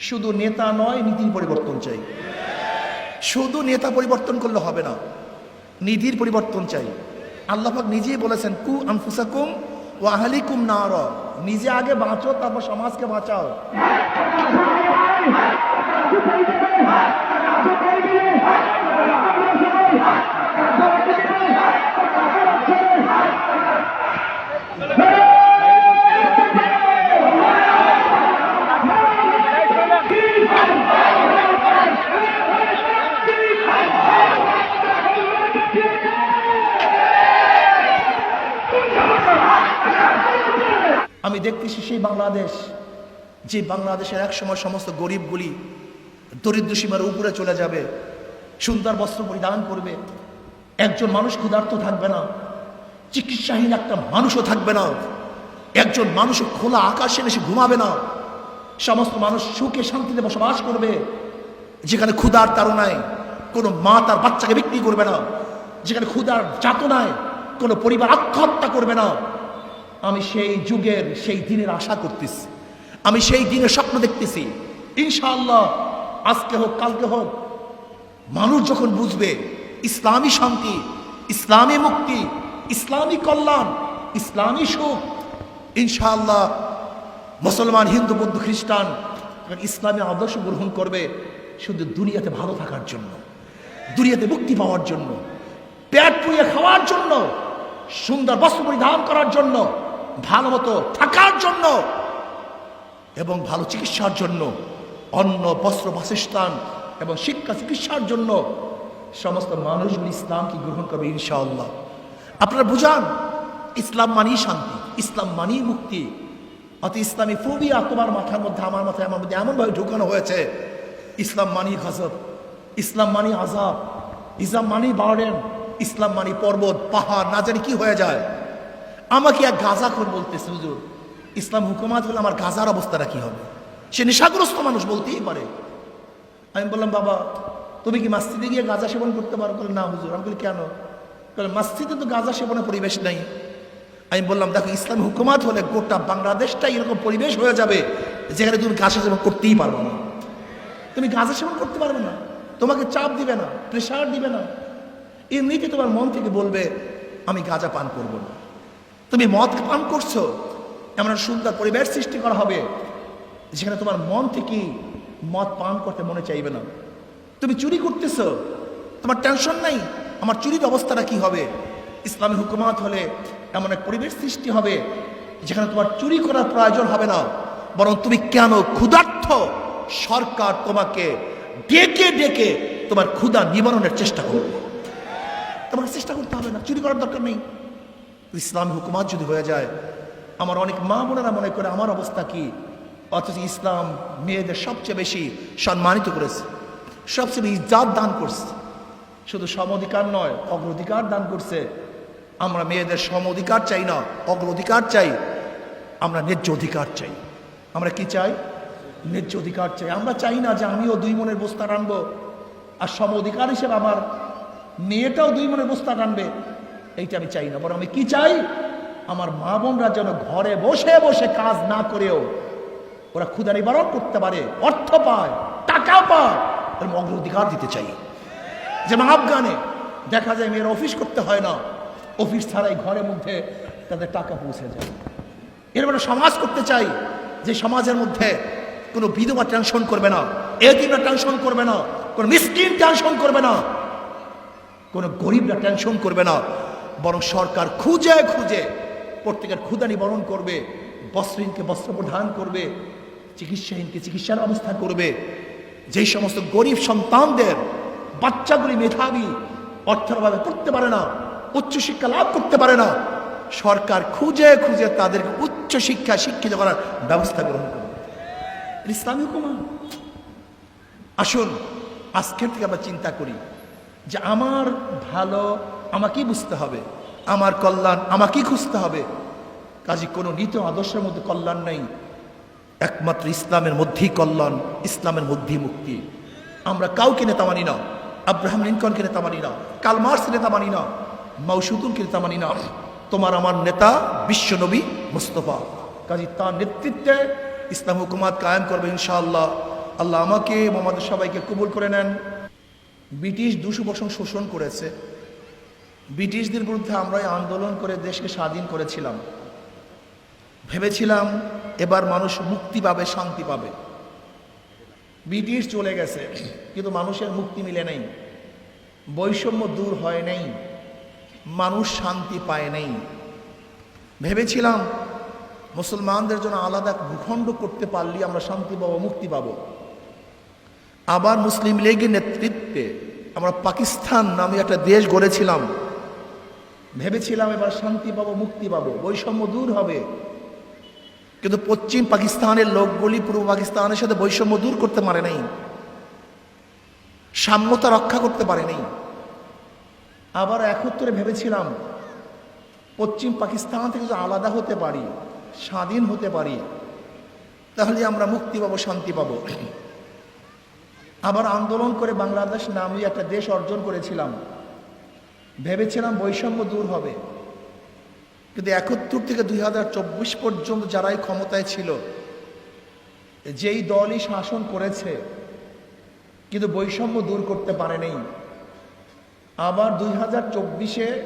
শুধু নেতা নয়, নীতির পরিবর্তন চাই। শুধু নেতা পরিবর্তন করলে হবে না নিধির পরিবর্তন চাই। আল্লাহাক নিজেই বলেছেন, কু আনফুসাকুম ও আহলিকুম নার। নিজে আগে বাঁচো, তারপর সমাজকে বাঁচাও। আমি দেখতেছি সেই বাংলাদেশ, যে বাংলাদেশের এক সময় সমস্ত গরিবগুলি দরিদ্র সীমার উপরে চলে যাবে, সুন্দর বস্ত্র পরিধান করবে, একজন মানুষ ক্ষুধার্ত থাকবে না, চিকিৎসাহীন একটা মানুষও থাকবে না, একজন মানুষ খোলা আকাশে এসে ঘুমাবে না, সমস্ত মানুষ সুখে শান্তিতে বসবাস করবে, যেখানে ক্ষুধার তাড়নায় কোনো মা তার বাচ্চাকে বিক্রি করবে না, যেখানে ক্ষুধার যাতনায় কোনো পরিবার আত্মহত্যা করবে না আমি সেই যুগের, সেই দিনের আশা করতেছি। আমি সেই দিনের স্বপ্ন দেখতেছি। ইনশাআল্লাহ আজকে হোক, কালকে হোক, মানুষ যখন বুঝবে ইসলামী শান্তি, ইসলামী মুক্তি, ইসলামী কল্যাণ, ইসলামী সুখ, ইনশাআল্লাহ মুসলমান, হিন্দু, বৌদ্ধ, খ্রিস্টান ইসলামী আদর্শ গ্রহণ করবে শুধু দুনিয়াতে ভালো থাকার জন্য, দুনিয়াতে মুক্তি পাওয়ার জন্য, পেট পুড়িয়ে খাওয়ার জন্য, সুন্দর বস্ত্র পরিধান করার জন্য ভালো মতো থাকার জন্য এবং ভালো চিকিৎসার জন্য, অন্ন, বস্ত্র, বাসস্থান এবং শিক্ষা, চিকিৎসার জন্য সমস্ত মানুষগুলি ইসলামকে গ্রহণ করবে ইনশাআল্লাহ। আপনারা বুঝান, ইসলাম মানেই শান্তি, ইসলাম মানেই মুক্তি। অত ইসলামী ফোবিয়া তোমার মাথার মধ্যে, আমার মাথায়, আমার মধ্যে এমনভাবে ঢুকানো হয়েছে, ইসলাম মানি গজব ইসলাম মানি আজাব ইসলাম মানি বার্ডেন ইসলাম মানি পর্বত, পাহাড়, না জানি কি হয়ে যায়। আমাকে এক গাজাখোর বলতেছে, হুজুর, ইসলাম হুকুমাত হলে আমার গাঁজার অবস্থাটা কি হবে? সে নেশাগ্রস্ত মানুষ বলতেই পারে। আমি বললাম, বাবা, তুমি কি মাস্তিদে গিয়ে গাঁজা সেবন করতে পারো? বলে, না, হুজুর। আমি বলি, কেন? বলে মাস্তিদে তো গাঁজা সেবনের পরিবেশ নাই। আমি বললাম, দেখো, ইসলাম হুকুমাত হলে গোটা বাংলাদেশটাই এরকম পরিবেশ হয়ে যাবে যেখানে তুমি গাঁজা সেবন করতেই পারবে না। তুমি গাঁজা সেবন করতে পারবে না। তোমাকে চাপ দিবে না প্রেশার দিবে না। এমনিতে তোমার মন থেকে বলবে, আমি গাঁজা পান করব না। তুমি মদ পান করছ, এমন সুন্দর পরিবেশ সৃষ্টি করা হবে, যেখানে তোমার মন থেকে মদ পান করতে মনে চাইবে না। তুমি চুরি করতেছো, তোমার টেনশন নাই, আমার চুরির অবস্থাটা কি হবে? ইসলামী হুকুমাত হলে এমন এক পরিবেশ সৃষ্টি হবে, যেখানে তোমার চুরি করার প্রয়োজন হবে না, বরং তুমি কেন ক্ষুধার্থ সরকার তোমাকে ডেকে ডেকে তোমার ক্ষুধা নিবারণের চেষ্টা করবে। তোমাকে চেষ্টা করতে হবে না, চুরি করার দরকার নেই। ইসলামী হুকুমাত যদি হয়ে যায়, আমার অনেক মা বোনেরা মনে করে আমার অবস্থা কি? অথচ ইসলাম মেয়েদের সবচেয়ে বেশি সম্মানিত করেছে, সবচেয়ে বেশি ইজ্জাত দান করছে। শুধু সম অধিকার নয়, অগ্রাধিকার দান করছে। আমরা মেয়েদের সম অধিকার চাই না, অগ্রাধিকার চাই। আমরা ন্যায্য অধিকার চাই। আমরা কি চাই? ন্যায্য অধিকার চাই। আমরা চাই না যে আমিও দুই মনের বস্তা রানবো আর সম অধিকার হিসেবে আমার মেয়েটাও দুই মনের বস্তা টানবে। এইটা আমি চাই না, বরং আমি কি চাই? আমার মা বোনরা যেন ঘরে বসে বসে কাজ না করেও ওরা ক্ষুদা নিবারণ করতে পারে, অর্থ পায়, টাকা পায় অগ্রাধিকার দিতে চাই। যেমন আফগানে দেখা যায় মেয়ের অফিস করতে হয় না, অফিস ছাড়াই ঘরের মধ্যে তাদের টাকা পৌঁছে যায়। একটা সমাজ করতে চাই, যে সমাজের মধ্যে কোনো বিধবা টেনশন করবে না এদিনরা টেনশন করবে না, কোনো মিসকিন টেনশন করবে না, কোনো গরিবরা টেনশন করবে না বরং সরকার খুঁজে খুঁজে প্রত্যেকের ক্ষুদা নিবারণ করবে, বস্ত্রহীনকে বস্ত্র প্রদান করবে, চিকিৎসাহীনকে চিকিৎসার ব্যবস্থা করবে। যেই সমস্ত গরিব সন্তানদের, বাচ্চাগুলি মেধাবী অর্থের অভাবে পড়তে পারে না, উচ্চশিক্ষা লাভ করতে পারে না, সরকার খুঁজে খুঁজে তাদেরকে উচ্চ শিক্ষা শিক্ষিত করার ব্যবস্থা গ্রহণ করবে। ইসলামী হুকুমা আসুন, আজকের থেকে আমরা চিন্তা করি যে আমার ভালো আমাকেই বুঝতে হবে। আমার কল্যাণ আমাকেই খুঁজতে হবে। কাজে, কোনো নীতি আদর্শের মধ্যে কল্যাণ নেই। একমাত্র ইসলামের মধ্যেই কল্যাণ, ইসলামের মধ্যেই মুক্তি। আমরা কাউকে নেতা মানি না, আব্রাহাম লিঙ্কনকে নেতা মানি না কালমার্স নেতা মানি না মৌসুদুলকে নেতা মানি না। তোমার আমার নেতা বিশ্বনবী মুস্তফা। কাজী, তার নেতৃত্বে ইসলাম হুকুমাত কায়েম করবে ইনশাআল্লাহ। আল্লাহ আমাকে আমাদের সবাইকে কবুল করে নেন। ব্রিটিশ দুশো বছর শোষণ করেছে। ব্রিটিশদের বিরুদ্ধে আমরা এই আন্দোলন করে দেশকে স্বাধীন করেছিলাম। ভেবেছিলাম এবার মানুষ মুক্তি পাবে, শান্তি পাবে। ব্রিটিশ চলে গেছে, কিন্তু মানুষের মুক্তি মিলে নেই। বৈষম্য দূর হয় নাই। মানুষ শান্তি পায় নাই। ভেবেছিলাম মুসলমানদের জন্য আলাদা ভূখণ্ড করতে পারলে আমরা শান্তি পাবো, মুক্তি পাবো। আবার মুসলিম লীগের নেতৃত্বে আমরা পাকিস্তান নামে একটা দেশ গড়েছিলাম। ভেবেছিলাম এবার শান্তি পাবো, মুক্তি পাবো, বৈষম্য দূর হবে। কিন্তু পশ্চিম পাকিস্তানের লোকগুলি পূর্ব পাকিস্তানের সাথে বৈষম্য দূর করতে পারে নাই। সাম্যতা রক্ষা করতে পারে নাই। আবার একত্রে ভেবেছিলাম, পশ্চিম পাকিস্তান থেকে যদি আলাদা হতে পারি, স্বাধীন হতে পারি, তাহলে আমরা মুক্তি পাবো, শান্তি পাবো। আবার আন্দোলন করে বাংলাদেশ নামে একটা দেশ অর্জন করেছিলাম। ভেবেছিলাম বৈষম্য দূর হবে। কিন্তু একাত্তর থেকে দুই হাজার চব্বিশ পর্যন্ত যারাই ক্ষমতায় ছিল, যেই দলই শাসন করেছে, কিন্তু বৈষম্য দূর করতে পারেনি। আবার দুই হাজার চব্বিশে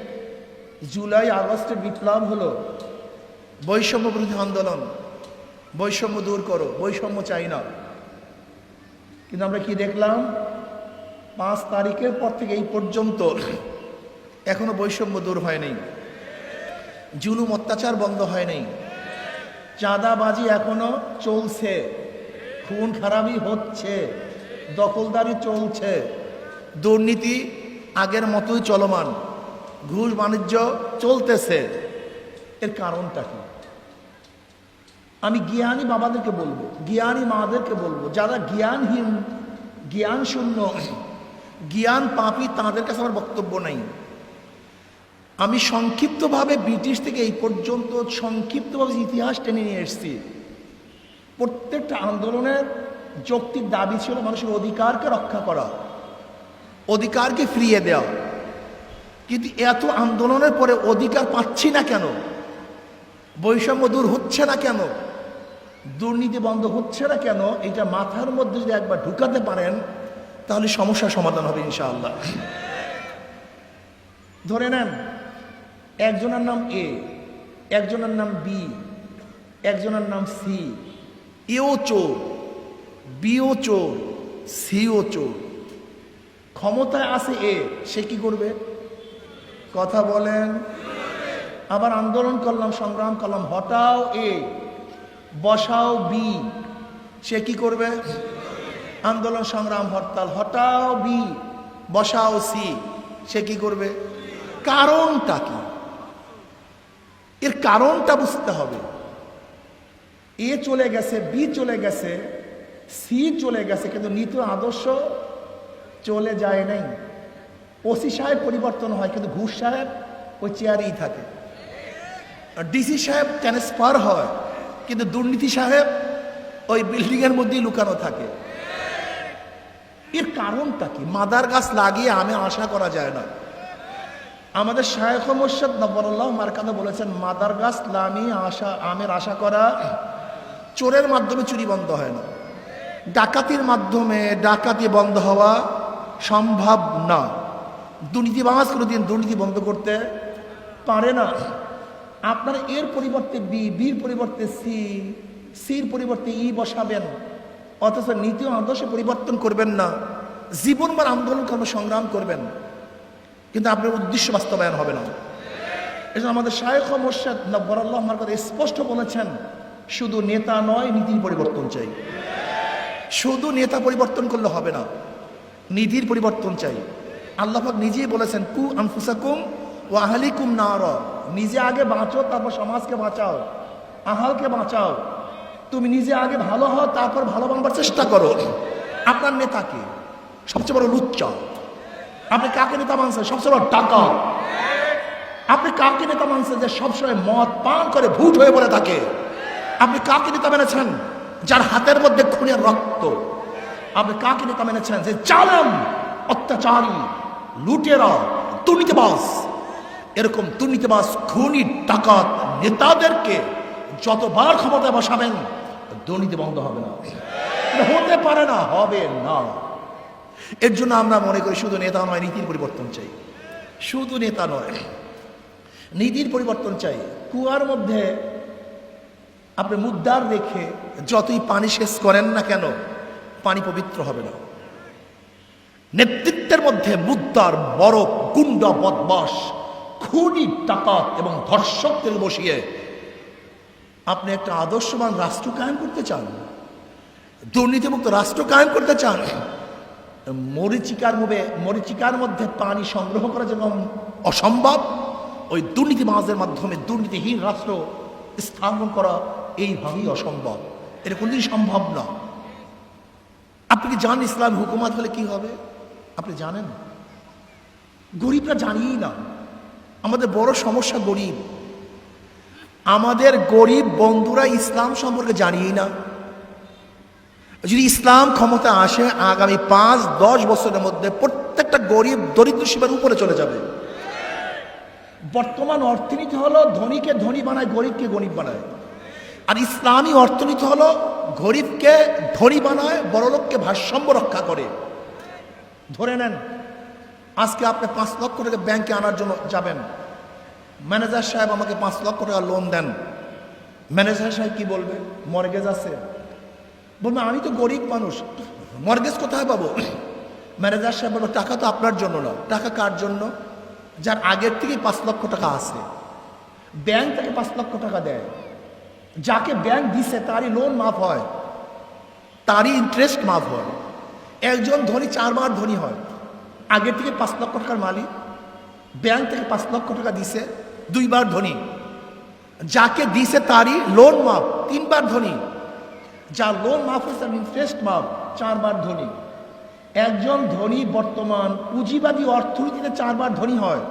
জুলাই, আগস্টে বিপ্লব হলো, বৈষম্য বিরোধী আন্দোলন। বৈষম্য দূর করো, বৈষম্য চাই না। কিন্তু আমরা কি দেখলাম? পাঁচ তারিখের পর থেকে এই পর্যন্ত এখনও বৈষম্য দূর হয়নি জুলুম অত্যাচার বন্ধ হয়নি চাঁদাবাজি এখনও চলছে। খুন খারাপই হচ্ছে। দখলদারি চলছে। দুর্নীতি আগের মতোই চলমান। ঘুষ বাণিজ্য চলতেছে। এর কারণটা কি? আমি জ্ঞানী বাবাদেরকে বলব, জ্ঞানী মাদেরকে বলব, যারা জ্ঞানহীন জ্ঞান শূন্য জ্ঞান পাপি, তাদের কাছে আমার বক্তব্য নাই। আমি সংক্ষিপ্তভাবে ব্রিটিশ থেকে এই পর্যন্ত সংক্ষিপ্তভাবে ইতিহাস টেনে নিয়ে এসেছি। প্রত্যেকটা আন্দোলনের যৌক্তিক দাবি ছিল মানুষের অধিকারকে রক্ষা করা, অধিকারকে ফিরিয়ে দেওয়া। কিন্তু এত আন্দোলনের পরে অধিকার পাচ্ছি না কেন? বৈষম্য দূর হচ্ছে না কেন? দুর্নীতি বন্ধ হচ্ছে না কেন? এটা মাথার মধ্যে যদি একবার ঢুকাতে পারেন, তাহলে সমস্যার সমাধান হবে ইনশাআল্লাহ। ধরে নেন একজনের নাম এ, একজনের নাম বি, একজনের নাম সি, এও চোর, বিও চোর, সিও চোর। ক্ষমতায় আছে এ, সে কি করবে? কথা বলেন। আবার আন্দোলন করলাম, সংগ্রাম করলাম, হটাও এ, বসাও বি, সে কি করবে? আন্দোলন, সংগ্রাম, হরতাল, হটাও বি, বসাও সি, সে কি করবে? কারণটা কি? এর কারণটা বুঝতে হবে। এ চলে গেছে, বি চলে গেছে, সি চলে গেছে, কিন্তু নীতি আদর্শ চলে যায় নাই। ওসি সাহেব পরিবর্তন হয়, কিন্তু ঘুষ সাহেব ওই চেয়ারেই থাকে। ডিসি সাহেব ট্রান্সফার হয়, কিন্তু দুর্নীতি সাহেব ওই বিল্ডিংয়ের মধ্যেই লুকানো থাকে। এর কারণটা কি? মাদার গাছ লাগিয়ে আমি আশা করা যায় না। আমাদের শায়েখ মোর্শেদ নবরুল্লাহ মার্কাদা বলেছেন, মাদার গাছ লামি আশা, আমের আশা করা চোরের মাধ্যমে চুরি বন্ধ হয় না। ডাকাতির মাধ্যমে ডাকাতি বন্ধ হওয়া সম্ভব না। দুর্নীতিবাজ কোনোদিন দুর্নীতি বন্ধ করতে পারে না। আপনারা এর পরিবর্তে বি, বির পরিবর্তে সি, সির পরিবর্তে ই বসাবেন। অথচ নীতি আদর্শে পরিবর্তন করবেন না। জীবনবার আন্দোলন কর্ম সংগ্রাম করবেন। কিন্তু আপনার উদ্দেশ্য বাস্তবায়ন হবে না। এই জন্য আমাদের শায়েখ মোর্শেদ নব্বরাল্লাহ আমার কথা স্পষ্ট বলেছেন, শুধু নেতা নয়, নীতির পরিবর্তন চাই। শুধু নেতা পরিবর্তন করলে হবে না, নীতির পরিবর্তন চাই। আল্লাহাক নিজেই বলেছেন, কু আনফুসাকুম ও আহালিকুম না নিজে আগে বাঁচো, তারপর সমাজকে বাঁচাও, আহালকে বাঁচাও। তুমি নিজে আগে ভালো হও, তারপর ভালো বানবার চেষ্টা করো। আপনার নেতাকে সবচেয়ে বড় লুচ্চা। আপনি কাকে নেতা মানছেন? বড় টাকা আপনি কাকে নেতা মানছেন যে সবসময় মদ পান করে ভুট হয়ে পড়ে থাকে? আপনি কাকে নেতা মেনেছেন যার হাতের মধ্যে খুনের রক্ত? আপনি কাকে নেতা মেনেছেন যে চালাম অত্যাচারী, লুটেরা দুর্নীতিবাস এরকম দুর্নীতিবাস খুনি, ডাকাত নেতাদেরকে যতবার ক্ষমতায় বসাবেন, দুর্নীতি বন্ধ হবে না। হতে পারে না, হবে না। এর জন্য আমরা মনে করি শুধু নেতা নয়, নীতির পরিবর্তন চাই। শুধু নেতা নয়, নীতির পরিবর্তন চাই। কুয়ার মধ্যে আপনি মুদ্রার রেখে যতই পানি শেষ করেন না কেন, পানি পবিত্র হবে না। নেতৃত্বের মধ্যে মুদ্রার বড় গুন্ড বদমাস খুনি টাকা এবং ধর্ষকদের বসিয়ে আপনি একটা আদর্শবান রাষ্ট্র কায়েম করতে চান, দুর্নীতিমুক্ত রাষ্ট্র কায়েম করতে চান মরিচিকার মুবে মরিচিকার মধ্যে পানি সংগ্রহ করা যেমন অসম্ভব। ওই দুর্নীতি মাঝের মাধ্যমে দুর্নীতিহীন রাষ্ট্র স্থাপন করা এইভাবেই অসম্ভব। এটা কোনদিন সম্ভব না। আপনি কি জানেন ইসলাম হুকুমাত হলে কি হবে? আপনি জানেন? গরিবরা জানিই না। আমাদের বড় সমস্যা গরিব। আমাদের গরিব বন্ধুরা ইসলাম সম্পর্কে জানিই না। যদি ইসলাম ক্ষমতা আসে, আগামী পাঁচ, দশ বছরের মধ্যে প্রত্যেকটা গরিব দরিদ্র সীমার উপরে চলে যাবে। বর্তমান অর্থনীতি হলো ধনীকে ধনী বানায়, গরিবকে গরিব বানায়। আর ইসলামী অর্থনীতি হলো গরিবকে ধনী বানায়, বড়লোককে ভারসাম্য রক্ষা করে। ধরে নেন, আজকে আপনি পাঁচ লক্ষ টাকা ব্যাংকে আনার জন্য যাবেন। ম্যানেজার সাহেব আমাকে পাঁচ লক্ষ টাকা লোন দেন। ম্যানেজার সাহেব কি বলবে? মর্গেজ আছে। বলবে, আমি তো গরিব মানুষ, মর্গেজ কোথায় পাবো? ম্যানেজার সাহেব বলব, টাকা তো আপনার জন্য না টাকা কার জন্য? যার আগের থেকেই পাঁচ লক্ষ টাকা আছে। ব্যাংক তাকে পাঁচ লক্ষ টাকা দেয়। যাকে ব্যাংক দিছে, তারই লোন মাফ হয়। তারই ইন্টারেস্ট মাফ হয়। একজন ধনী, চারবার ধনী হয়। আগের থেকে পাঁচ লক্ষ টাকার মালিক। ব্যাংক থেকে পাঁচ লক্ষ টাকা দিছে, দুইবার ধনী। যাকে দিছে, তারই লোন মাফ। তিনবার ধনী। যা লোন মাফ হয়েছে ইন্টারেস্ট মাফ চারবার ধনী। একজন ধনী বর্তমান পুঁজিবাদী অর্থনীতিতে চারবার ধনী হয়।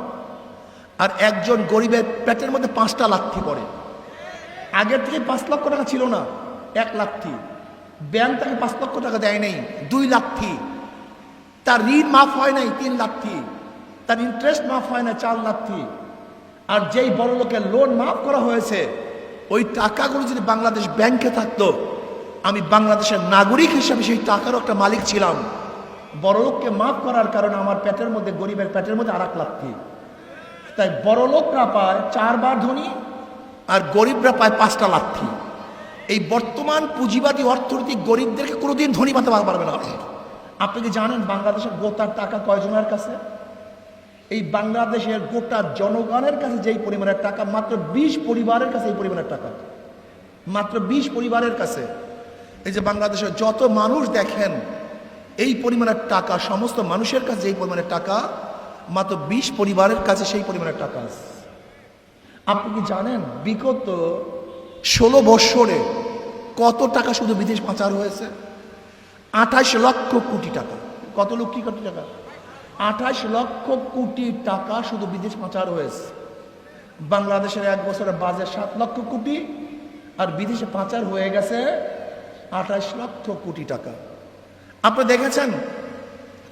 আর একজন গরিবের পেটের মধ্যে পাঁচটা লাথি পড়ে। আগের থেকে পাঁচ লক্ষ টাকা ছিল না, এক লাথি ব্যাংক তাকে পাঁচ লক্ষ টাকা দেয় নাই, দুই লাথি তার ঋণ মাফ হয় নাই, তিন লাথি তার ইন্টারেস্ট মাফ হয় না চার লাথি আর যেই বড় লোকের লোন মাফ করা হয়েছে, ওই টাকাগুলো যদি বাংলাদেশ ব্যাংকে থাকতো আমি বাংলাদেশের নাগরিক হিসেবে সেই টাকারও একটা মালিক ছিলাম। বড়লোককে মাফ করার কারণে আমার পেটের মধ্যে, গরিবের পেটের মধ্যে আর এক লাথি তাই বড়লোকরা পায় চারবার ধনী আর গরিবরা পায় পাঁচটা লাথি এই বর্তমান পুঁজিবাদী অর্থনৈতিক গরিবদেরকে কোনোদিন ধনী বানাতে পারবে না। আপনি কি জানেন বাংলাদেশের গোটার টাকা কয়জনের কাছে? এই বাংলাদেশের গোটা জনগণের কাছে যেই পরিমাণের টাকা, মাত্র বিশ পরিবারের কাছে এই পরিমাণের টাকা। মাত্র বিশ পরিবারের কাছে। এই যে বাংলাদেশের যত মানুষ দেখেন, এই পরিমাণের টাকা, সমস্ত মানুষের কাছে এই পরিমাণের টাকা, মাত্র বিশ পরিবারের কাছে সেই পরিমাণের টাকা আছে। আপনি কি জানেন বিগত ষোলো বৎসরে কত টাকা শুধু বিদেশ পাচার হয়েছে? আঠাশ লক্ষ কোটি টাকা। কত লক্ষ কোটি টাকা? আঠাশ লক্ষ কোটি টাকা শুধু বিদেশ পাচার হয়েছে। বাংলাদেশের এক বছরের বাজেট সাত লক্ষ কোটি, আর বিদেশে পাচার হয়ে গেছে আঠাশ লক্ষ কোটি টাকা। আপনি দেখেছেন?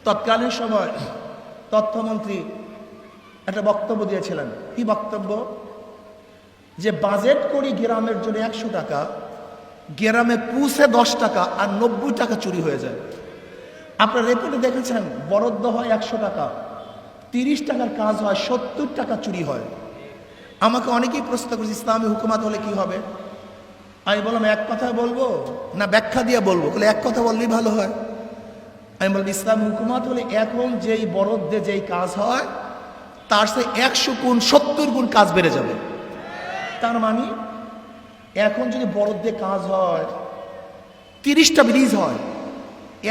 তৎকালীন সময় তথ্যমন্ত্রী একটা বক্তব্য দিয়েছিলেন। কি বক্তব্য? যে বাজেট করি গ্রামের জন্য একশো টাকা, গ্রামে পুষে দশ টাকা আর নব্বই টাকা চুরি হয়ে যায়। আপনার রেপোর্টে দেখেছেন? বরাদ্দ হয় একশো টাকা, তিরিশ টাকার কাজ হয়, সত্তর টাকা চুরি হয়। আমাকে অনেকেই প্রশ্ন করেছে, ইসলামী হুকুমাত হলে কি হবে? আমি বললাম, এক কথা বলব না ব্যাখ্যা দিয়ে বলব? বলে, এক কথা বললেই ভালো হয়। আমি বললাম, ইসলাম হুকুমাত হলে এখন যেই বরদ্দে যেই কাজ হয়, তার সে একশো গুণ, সত্তর গুণ কাজ বেড়ে যাবে। তার মানে এখন যদি বরদ্দে কাজ হয়, তিরিশটা ব্রিজ হয়,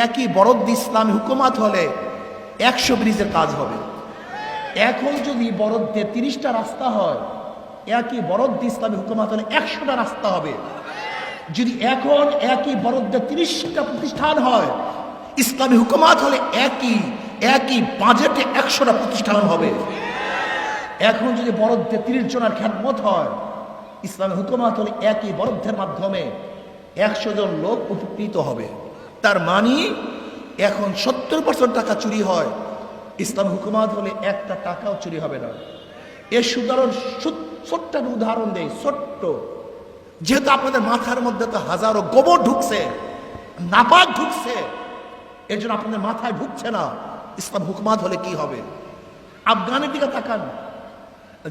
একই বরদ্দ ইসলামী হুকুমাত হলে একশো ব্রিজের কাজ হবে। এখন যদি বরদ্দে তিরিশটা রাস্তা হয়, একই বরদ্দ ইসলামী হুকুমাত হলে একশোটা রাস্তা হবে। যদি এখন একই বরদ্দে তিরিশটা প্রতিষ্ঠান হয়, ইসলামী হুকুমাত হলে একই একই বাজেটে একশোটা প্রতিষ্ঠান হবে। এখন যদি বরদ্দে তিরিশ জনের খ্যাতমত হয়, ইসলামী হুকুমাত হলে একই বরদ্ধের মাধ্যমে একশো জন লোক উপকৃত হবে। তার মানি, এখন সত্তর পার্সেন্ট টাকা চুরি হয়, ইসলাম হুকুমাত হলে একটা টাকাও চুরি হবে না। এর সুদাহরণ ছোট্ট উদাহরণ দেয় ছোট্ট। যেহেতু আপনাদের মাথার মধ্যে তো হাজারো গোবর ঢুকছে, নাপাক ঢুকছে এর জন্য আপনাদের মাথায় ঢুকছে না। ইসলাম হুকমাত হলে কি হবে? আফগানের দিকে তাকান,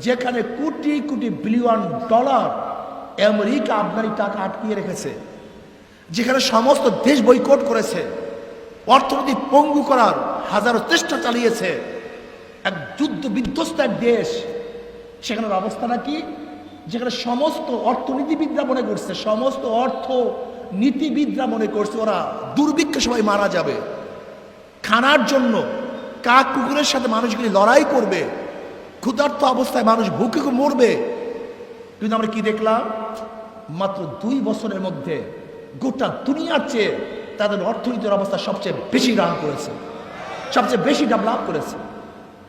যেখানে crore crore billion dollar America Afghani টাকা আটকিয়ে রেখেছে, যেখানে সমস্ত দেশ বৈকট করেছে, অর্থনীতি পঙ্গু করার হাজারো চেষ্টা চালিয়েছে। এক যুদ্ধ বিধ্বস্ত এক দেশ, সেখানের অবস্থাটা কি যেখানে সমস্ত অর্থনীতিবিদরা মনে করছে, সমস্ত অর্থ নীতিবিদরা মনে করছে, ওরা দুর্ভিক্ষে সবাই মারা যাবে। খানার জন্য কাক কুকুরের সাথে মানুষগুলি লড়াই করবে, ক্ষুধার্ত অবস্থায় মানুষ ভুকে মরবে। কিন্তু আমরা কি দেখলাম? মাত্র দুই বছরের মধ্যে গোটা দুনিয়ার চেয়ে তাদের অর্থনীতির অবস্থা সবচেয়ে বেশি রান করেছে, সবচেয়ে বেশি ডেভেলপ করেছে।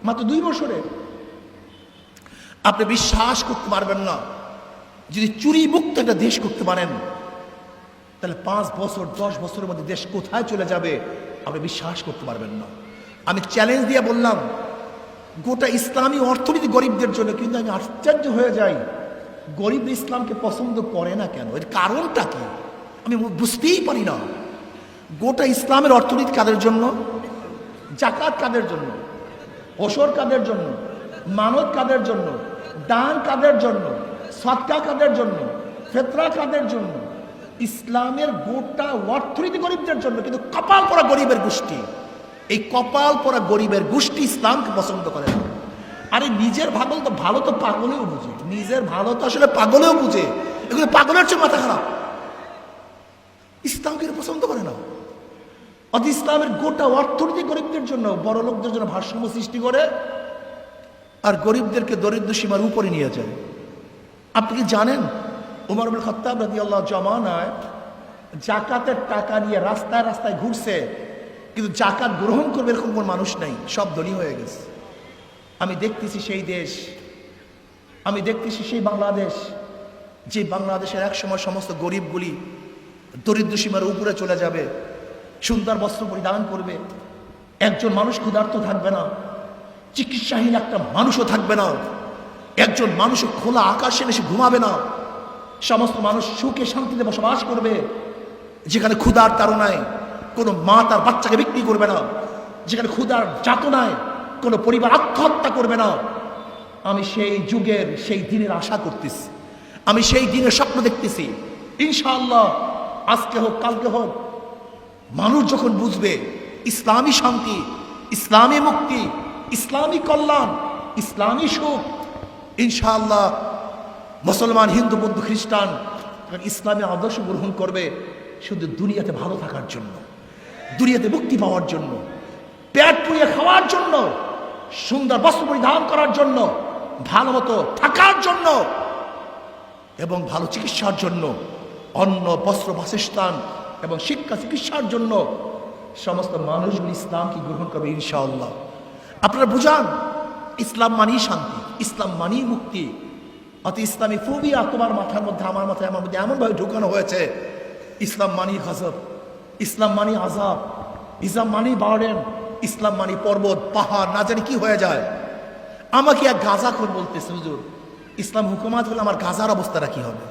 মাত্র দুই বছরে আপনি বিশ্বাস করতে পারবেন না। যদি চুরি মুক্ত একটা দেশ করতে পারেন, তাহলে পাঁচ বছর, দশ বছরের মধ্যে দেশ কোথায় চলে যাবে, আপনি বিশ্বাস করতে পারবেন না। আমি চ্যালেঞ্জ দিয়ে বললাম, গোটা ইসলামী অর্থনীতি গরিবদের জন্য, কিন্তু আমি আশ্চর্য হয়ে যাই। গরিব ইসলামকে পছন্দ করে না কেন? এর কারণটা কি? আমি বুঝতেই পারি না। গোটা ইসলামের অর্থনীতি কাদের জন্য? জাকাত কাদের জন্য? ওসর কাদের জন্য? মানত কাদের জন্য? দান কাদের জন্য? সৎকা কাদের জন্য? ফেতরা কাদের জন্য? ইসলামের গোটা অর্থনীতি গরিবদের জন্য, কিন্তু কপাল পরা গরিবের গোষ্ঠী। এই কপাল পরা গরিবের গোষ্ঠী ইসলামকে পছন্দ করে না। আরে নিজের ভালো তো ভালো তো পাগলেও বুঝে। নিজের ভালো তো আসলে পাগলেও বুঝে। এগুলো পাগলের চেয়ে মাথা খারাপ। ইসলামকে পছন্দ করে না। অত ইসলামের গোটা অর্থনীতি গরিবদের জন্য বড় লোকদের জন্য ভারসাম্য সৃষ্টি করে আর গরিবদেরকে দরিদ্র সীমার উপরে নিয়ে যায়। আপনি কি জানেন? উমর আবুল খত্তাব রাজি আল্লাহ জমানায় জাকাতের টাকা নিয়ে রাস্তায় রাস্তায় ঘুরছে, কিন্তু জাকাত গ্রহণ করবে এরকম কোনো মানুষ নাই, সব ধনী হয়ে গেছে। আমি দেখতেছি সেই দেশ, আমি দেখতেছি সেই বাংলাদেশ, যে বাংলাদেশের একসময় সমস্ত গরিবগুলি দরিদ্র সীমার উপরে চলে যাবে, সুন্দর বস্ত্র পরিধান করবে, একজন মানুষ ক্ষুধার্ত থাকবে না। চিকিৎসাহীন একটা মানুষও থাকবে না। একজন মানুষ খোলা আকাশে এসে ঘুমাবে না। সমস্ত মানুষ সুখে শান্তিতে বসবাস করবে। যেখানে ক্ষুধার তাড়নায় কোনো মা তার বাচ্চাকে বিক্রি করবে না। যেখানে ক্ষুধার যাতনায় কোনো পরিবার আত্মহত্যা করবে না। আমি সেই যুগের, সেই দিনের আশা করতেছি। আমি সেই দিনের স্বপ্ন দেখতেছি। ইনশাআল্লাহ আজকে হোক, কালকে হোক, মানুষ যখন বুঝবে ইসলামী শান্তি, ইসলামী মুক্তি ইসলামী কল্যাণ, ইসলামী সুখ। ইনশাআল্লাহ মুসলমান, হিন্দু, বৌদ্ধ, খ্রিস্টান ইসলামী আদর্শ গ্রহণ করবে, শুধু দুনিয়াতে ভালো থাকার জন্য, দুনিয়াতে মুক্তি পাওয়ার জন্য, পেট পুড়িয়ে খাওয়ার জন্য, সুন্দর বস্ত্র পরিধান করার জন্য, ভালো মতো থাকার জন্য এবং ভালো চিকিৎসার জন্য, অন্ন, বস্ত্র, বাসস্থান এবং শিক্ষা, চিকিৎসার জন্য সমস্ত মানুষগুলি ইসলামকে গ্রহণ করবে ইনশাআল্লাহ। আপনারা বুঝান, ইসলাম মানেই শান্তি, ইসলাম মানেই মুক্তি। অত ইসলামী ফোবিয়া তোমার মাথার মধ্যে, আমার মাথায়, আমার মধ্যে এমনভাবে ঢুকানো হয়েছে, ইসলাম মানি গজব ইসলাম মানি আজাব ইসলাম মানি বার্ডেন ইসলাম মানি পর্বত, পাহাড়, না জানি কি হয়ে যায়। আমাকে এক গাজা খোর বলতেছে, হুজুর, ইসলাম হুকুমাত হলে আমার গাজার অবস্থাটা কি হবে?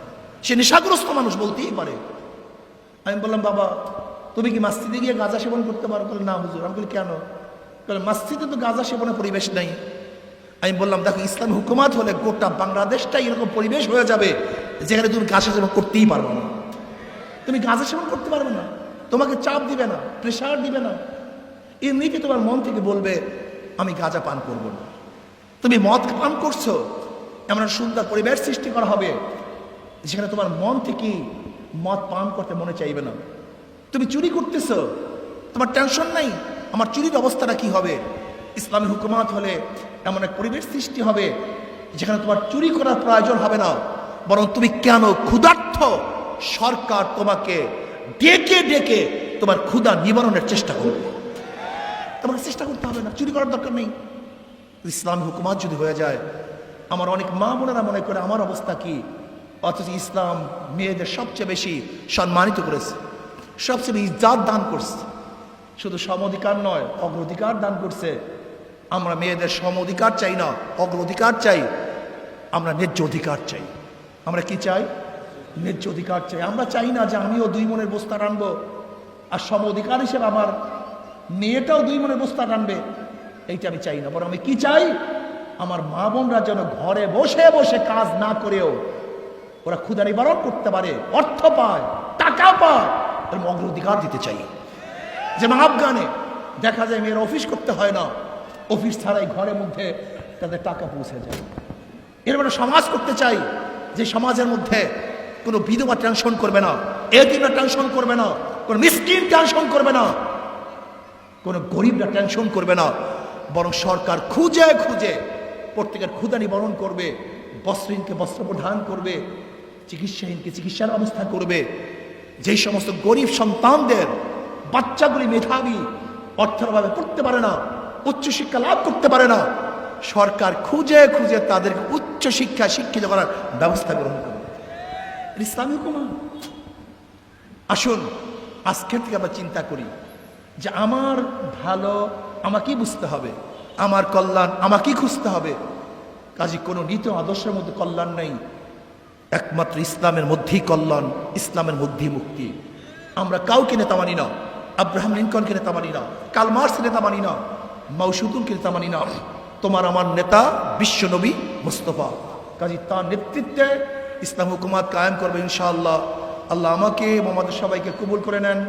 সে নেশাগ্রস্ত মানুষ বলতেই পারে। আমি বললাম, বাবা, তুমি কি মাস্তিদে গিয়ে গাঁজা সেবন করতে পারো? না, হুজুর। আমি বলি, কেন? বলে মাস্তিদে তো গাঁজা সেবনের পরিবেশ নেই। আমি বললাম, দেখো, ইসলাম হুকুমাত হলে গোটা বাংলাদেশটাই এরকম পরিবেশ হয়ে যাবে, যেখানে তুমি গাঁজা সেবন করতেই পারবে না। তুমি গাঁজা সেবন করতে পারবে না। তোমাকে চাপ দিবে না প্রেশার দিবে না। এমনিতে তোমার মন থেকে বলবে, আমি গাঁজা পান করব না। তুমি মদ পান করছ, এমন সুন্দর পরিবেশ সৃষ্টি করা হবে, যেখানে তোমার মন থেকে মদ পান করতে মনে চাইবে না। তুমি চুরি করতেছো, তোমার টেনশন নাই। আমার চুরির অবস্থাটা কি হবে? ইসলামী হুকুমাত হলে এমন এক পরিবেশ সৃষ্টি হবে যেখানে তোমার চুরি করার প্রয়োজন হবে না। বরং তুমি কেন ক্ষুধার্থ সরকার তোমাকে ডেকে ডেকে তোমার ক্ষুধা নিবারণের চেষ্টা করবে। তোমাকে চেষ্টা করতে হবে না, চুরি করার দরকার নেই। ইসলামী হুকুমাত যদি হয়ে যায়, আমার অনেক মা বোনেরা মনে করে আমার অবস্থা কি? অথচ ইসলাম মেয়েদের সবচেয়ে বেশি সম্মানিত করেছে, সবচেয়ে ইজ্জাত দান করছে। শুধু সম অধিকার নয়, অগ্রাধিকার দান করছে। আমরা মেয়েদের সম অধিকার চাই না, অগ্রাধিকার চাই। আমরা ন্যায্য অধিকার চাই। আমরা কি চাই? ন্যায্য অধিকার চাই। আমরা চাই না যে আমিও দুই মনের বস্তা রানবো আর সম অধিকার হিসেবে আমার মেয়েটাও দুই মনের বস্তা টানবে, এইটা আমি চাই না। বরং আমি কি চাই? আমার মা বোনরা যেন ঘরে বসে বসে কাজ না করেও ওরা ক্ষুদা নিবারণ করতে পারে, অর্থ পায়, টাকা পায়। এরকম অগ্রাধিকার দিতে চাই। যেমন আফগানে দেখা যায় মেয়ের অফিস করতে হয় না, অফিস ছাড়াই ঘরের মধ্যে তাদের টাকা পৌঁছে যায়। এরকম একটা সমাজ করতে চাই যে সমাজের মধ্যে কোনো বিধবা টেনশন করবে না এদিনরা টেনশন করবে না, কোনো মিসকিন টেনশন করবে না, কোনো গরিবরা টেনশন করবে না। বরং সরকার খুঁজে খুঁজে প্রত্যেকের ক্ষুদা নিবারণ করবে, বস্ত্রহীনকে বস্ত্র প্রদান করবে, চিকিৎসাহীনকে চিকিৎসার ব্যবস্থা করবে। যেই সমস্ত গরিব সন্তানদের বাচ্চাগুলি মেধাবী অর্থের অভাবে পড়তে পারে না, উচ্চশিক্ষা লাভ করতে পারে না, সরকার খুঁজে খুঁজে তাদেরকে উচ্চ শিক্ষা শিক্ষিত করার ব্যবস্থা গ্রহণ করবে ইসলামী হুকুমা। আসুন, আজকের থেকে আমরা চিন্তা করি যে আমার ভালো, আমাকেই বুঝতে হবে। আমার কল্যাণ আমাকেই খুঁজতে হবে। কাজে, কোনো নীত আদর্শের মধ্যে কল্যাণ নেই। একমাত্র ইসলামের মধ্যেই কল্যাণ, ইসলামের মধ্যেই মুক্তি। আমরা কাউকে নেতা মানি না। আব্রাহাম লিঙ্কনকে নেতা মানি না কালমার্স নেতা মানি না মাউসুদুলকে নেতা মানি না, তোমার আমার নেতা বিশ্বনবী মুস্তফা। কাজী তার নেতৃত্বে ইসলাম হুকুমাত কায়েম করবে ইনশাআল্লাহ। আল্লাহ আমাকে আমাদের সবাইকে কবুল করে নেন।